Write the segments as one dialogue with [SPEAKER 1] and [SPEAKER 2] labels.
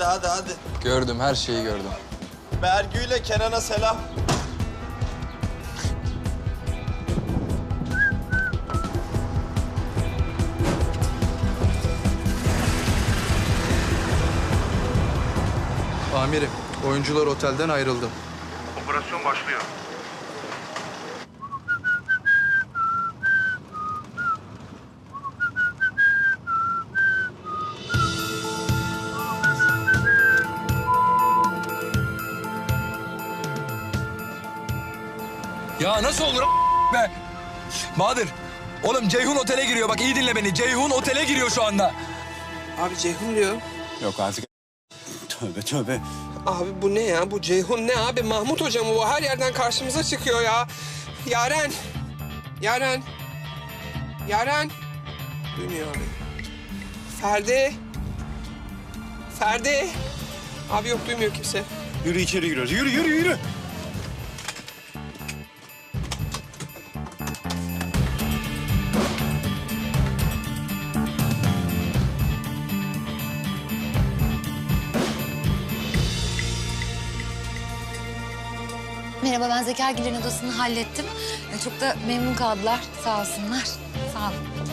[SPEAKER 1] Hadi hadi hadi.
[SPEAKER 2] Gördüm, her şeyi gördüm.
[SPEAKER 1] Bergü ile Kenan'a selam.
[SPEAKER 2] Amirim, oyuncular otelden ayrıldı.
[SPEAKER 3] Operasyon başlıyor.
[SPEAKER 4] Ya nasıl olur a- be? Bahadır, oğlum Ceyhun otele giriyor. Bak iyi dinle beni. Ceyhun otele giriyor şu anda.
[SPEAKER 5] Abi Ceyhun diyor.
[SPEAKER 2] Yok artık.
[SPEAKER 6] Tövbe tövbe.
[SPEAKER 5] Abi bu ne ya? Bu Ceyhun ne abi? Mahmut hocam bu her yerden karşımıza çıkıyor ya. Yaren. Yaren. Yaren. Duymuyor abi. Ferdi. Ferdi. Abi yok duymuyor kimse.
[SPEAKER 6] Yürü içeri giriyoruz. Yürü yürü yürü.
[SPEAKER 7] Merhaba ben Zekergil'in odasını hallettim. E, Çok da memnun kaldılar. Sağ olsunlar. Sağ olun.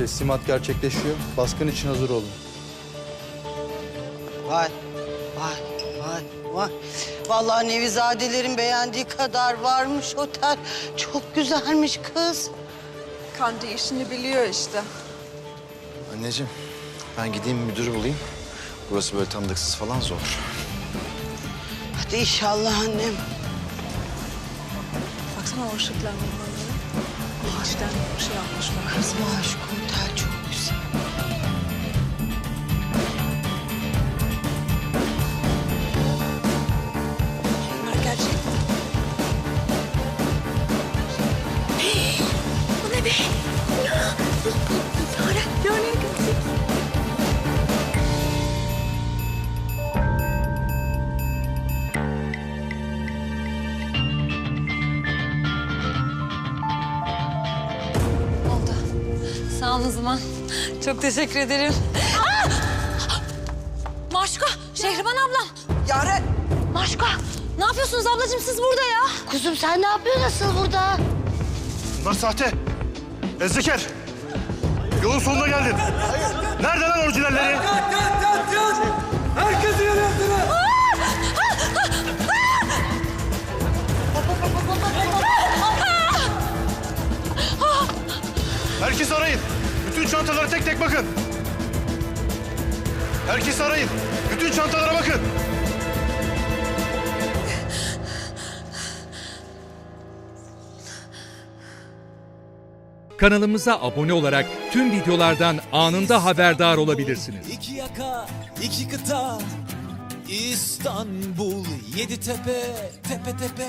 [SPEAKER 2] Teslimat gerçekleşiyor. Baskın için hazır olun.
[SPEAKER 8] Vay, vay, vay, vay. Vallahi Nevizadelerin beğendiği kadar varmış otel. Çok güzelmiş kız.
[SPEAKER 9] Kandi işini biliyor işte.
[SPEAKER 6] Anneciğim ben gideyim müdürü bulayım. Burası böyle tanıdıksız falan zor.
[SPEAKER 8] Hadi inşallah annem.
[SPEAKER 9] Baksana o ışıklandırmaları. İçten şey yapmışlar.
[SPEAKER 8] Kız aşk otel çok güzel.
[SPEAKER 7] Zaman. Çok teşekkür ederim. Aa! Maşka, Şehriban ablam.
[SPEAKER 9] Yaren!
[SPEAKER 7] Maşka, ne yapıyorsunuz ablacığım siz burada ya?
[SPEAKER 8] Kuzum sen ne yapıyorsun nasıl burada?
[SPEAKER 3] Bunlar sahte. Ezzeker. Yolun sonuna geldin. Nerede lan orijinalleri? Herkes arayın. Bütün çantalara tek tek bakın. Herkes arayın. Bütün çantalara bakın.
[SPEAKER 10] Kanalımıza abone olarak tüm videolardan anında haberdar olabilirsiniz.
[SPEAKER 11] İki yaka, iki kıta, İstanbul, yedi tepe, tepe tepe.